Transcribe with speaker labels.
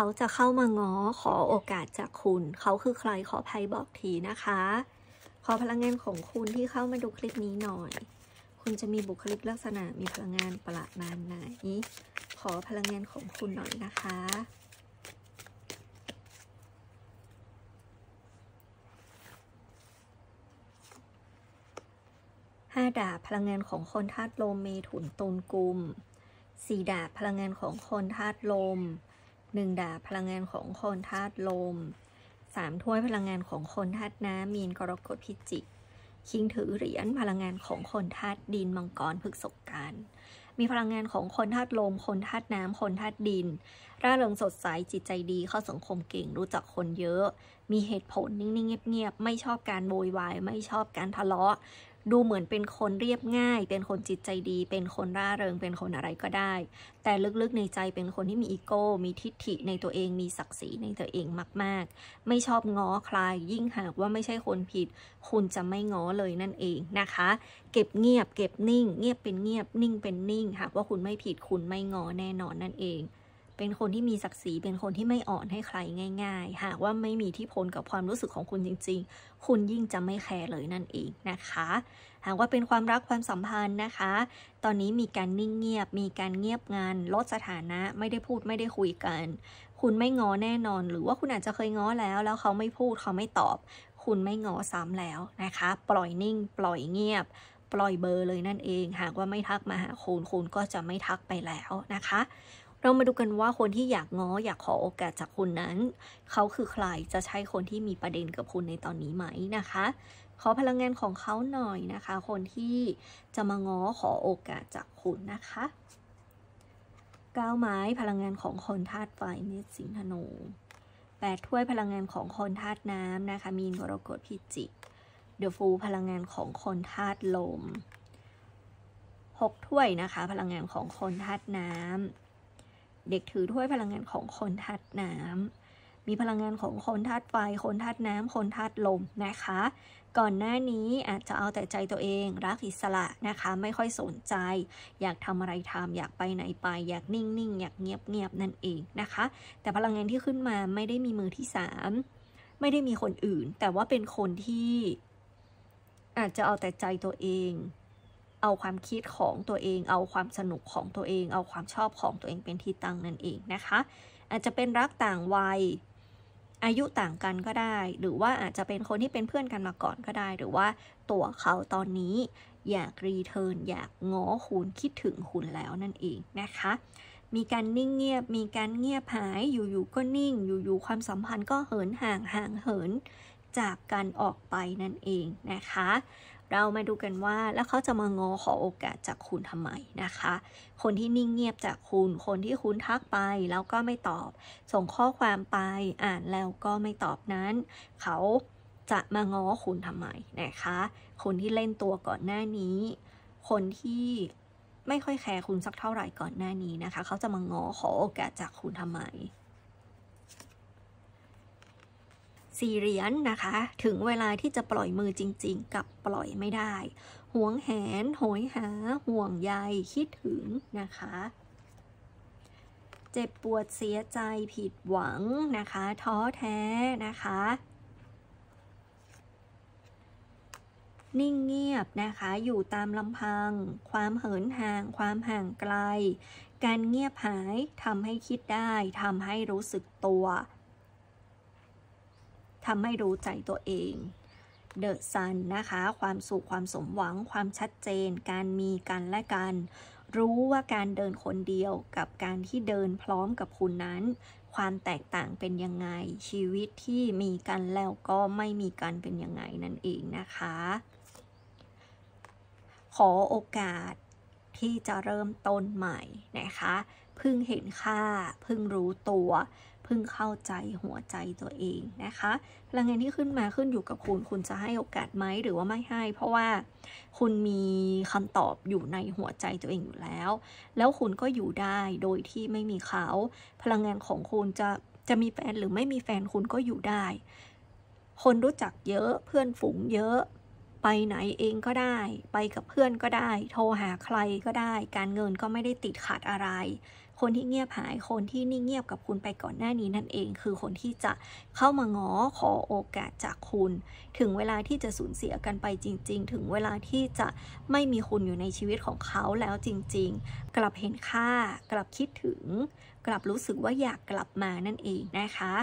Speaker 1: เขาจะเข้ามาง้อขอโอกาสจากคุณ เขาคือใครขอภัยบอกทีนะคะ ขอพลังงานของคุณที่เข้ามาดูคลิปนี้หน่อย คุณจะมีบุคลิกลักษณะมีพลังงานประมาณไหน ขอพลังงานของคุณหน่อยนะคะห้าดาบพลังงานของคนธาตุลมเมถุนตุลกุมสี่ดาบพลังงานของคนธาตุลม หนึ่งดาบพลังงานของคนธาตุลมสามถ้วยพลังงานของคนธาตุน้ำมีนกรกฎพิจิกคิงถือเหรียญพลังงานของคนธาตุดินมังกรพฤกษกันมีพลังงานของคนธาตุลม คนธาตุน้ำ คนธาตุดิน ร่าเริงสดใส จิตใจดี เข้าสังคมเก่ง รู้จักคนเยอะ มีเหตุผลนิ่งๆ เงียบๆ ไม่ชอบการโวยวาย ไม่ชอบการทะเลาะ ดูเหมือนเป็นคนเรียบง่าย เป็นคนจิตใจดี เป็นคนร่าเริง เป็นคนอะไรก็ได้ แต่ลึกๆในใจเป็นคนที่มีอีโก้ มีทิฐิในตัวเอง มีศักดิ์ศรีในตัวเองมาก ๆ ไม่ชอบง้อใคร ยิ่งหากว่าไม่ใช่คนผิด คุณจะไม่ง้อเลยนั่นเองนะคะ เก็บเงียบ เก็บนิ่ง เงียบเป็นเงียบ นิ่งเป็นนิ่ง หากว่าคุณไม่ผิด คุณไม่ง้อแน่นอนนั่นเอง เป็นคนที่มีศักดิ์ศรี เป็นคนที่ไม่อ่อนให้ใครง่าย ๆ หากว่าไม่มีที่พลกับความรู้สึกของคุณจริง ๆ คุณยิ่งจะไม่แคร์เลยนั่นเองนะคะ หากว่าเป็นความรักความสัมพันธ์นะคะ ตอนนี้มีการนิ่งเงียบ มีการเงียบงานลดสถานะ ไม่ได้พูดไม่ได้คุยกัน คุณไม่ง้อแน่นอน หรือว่าคุณอาจจะเคยง้อแล้ว แล้วเขาไม่พูดเขาไม่ตอบ คุณไม่ง้อซ้ำแล้วนะคะ ปล่อยนิ่ง ปล่อยเงียบปล่อยเบอร์เลยนั่นเอง หากว่าไม่ทักมาหาคุณคุณก็จะไม่ทักไปแล้วนะคะ เรามาดูกันว่าคนที่อยากง้ออยากขอโอกาสจากคุณนั้น เขาคือใครจะใช่คนที่มีประเด็นกับคุณในตอนนี้ไหมนะคะ ขอพลังงานของเขาหน่อยนะคะ คนที่จะมาง้อขอโอกาสจากคุณนะคะก้าวไม้พลังงานของคนธาตุไฟเมษสิงธนูแปดถ้วยพลังงานของคนธาตุน้ำนะคะ มีนกรกฎพิจิกเดอะฟูพลังงานของคนธาตุลมหกถ้วยนะคะ พลังงานของคนธาตุน้ำ เด็กถือถ้วยพลังงานของคนธาตุน้ำมีพลังงานของคนธาตุไฟ คนธาตุน้ำคนธาตุลมนะคะ ก่อนหน้านี้อาจจะเอาแต่ใจตัวเอง รักอิสระนะคะ ไม่ค่อยสนใจ อยากทำอะไรทำอยากไปไหนไป อยากนิ่งๆ อยากเงียบๆ นั่นเองนะคะ แต่พลังงานที่ขึ้นมาไม่ได้มีมือที่สามไม่ได้มีคนอื่น แต่ว่าเป็นคนที่อาจจะเอาแต่ใจตัวเอง เอาความคิดของตัวเอง เอาความสนุกของตัวเอง เอาความชอบของตัวเองเป็นที่ตั้งนั่นเองนะคะ อาจจะเป็นรักต่างวัย อายุต่างกันก็ได้ หรือว่าอาจจะเป็นคนที่เป็นเพื่อนกันมาก่อนก็ได้ หรือว่าตัวเขาตอนนี้อยากรีเทิร์นอยากง้อคุณคิดถึงคุณแล้วนั่นเองนะคะ มีการนิ่งเงียบ มีการเงียบหาย อยู่ๆก็นิ่ง อยู่ๆความสัมพันธ์ก็เหินห่างห่างเหินจากกันออกไปนั่นเองนะคะ เรามาดูกันว่าแล้วเขาจะมางอขอโอกาสจากคุณทำไมนะคะ คนที่นิ่งเงียบจากคุณ คนที่คุณทักไปแล้วก็ไม่ตอบ ส่งข้อความไปอ่านแล้วก็ไม่ตอบนั้น เขาจะมางอคุณทำไมนะคะ คนที่เล่นตัวก่อนหน้านี้ คนที่ไม่ค่อยแคร์คุณสักเท่าไหร่ก่อนหน้านี้นะคะ เขาจะมางอขอโอกาสจากคุณทำไม สี่เหรียญนนะคะ ถึงเวลาที่จะปล่อยมือจริง ๆ กับปล่อยไม่ได้ห่วงแหนโหยหา ห่วงใยคิดถึงนะคะ เจ็บปวดเสียใจผิดหวังนะคะ ท้อแท้นะคะนิ่งเงียบนะคะ อยู่ตามลำพัง ความเหินห่าง ความห่างไกล การเงียบหายทำให้คิดได้ทำให้รู้สึกตัว ทำให้รู้ใจตัวเองเดอะซันนะคะ ความสุขความสมหวัง ความชัดเจน การมีกันและกัน รู้ว่าการเดินคนเดียวกับการที่เดินพร้อมกับคุณนั้น ความแตกต่างเป็นยังไง ชีวิตที่มีกันแล้วก็ไม่มีกันเป็นยังไงนั่นเองนะคะ ขอโอกาสที่จะเริ่มต้นใหม่นะคะ พิ่งเห็นค่าพิ่งรู้ตัว พึ่งเข้าใจหัวใจตัวเองนะคะพลังงานที่ขึ้นมาขึ้นอยู่กับคุณ คุณจะให้โอกาสไหมหรือว่าไม่ให้ เพราะว่าคุณมีคำตอบอยู่ในหัวใจตัวเองอยู่แล้ว แล้วคุณก็อยู่ได้โดยที่ไม่มีเขา พลังงานของคุณจะจะมีแฟนหรือไม่มีแฟนคุณก็อยู่ได้ คนรู้จักเยอะเพื่อนฝูงเยอะไปไหนเองก็ได้ ไปกับเพื่อนก็ได้ โทรหาใครก็ได้ การเงินก็ไม่ได้ติดขัดอะไร คนที่เงียบหายคนที่นิ่งเงียบกับคุณไปก่อนหน้านี้นั่นเอง คือคนที่จะเข้ามาง้อขอโอกาสจากคุณ ถึงเวลาที่จะสูญเสียกันไปจริง ๆ ถึงเวลาที่จะไม่มีคุณอยู่ในชีวิตของเขาแล้วจริง ๆ กลับเห็นค่ากลับคิดถึง กลับรู้สึกว่าอยากกลับมานั่นเองนะคะ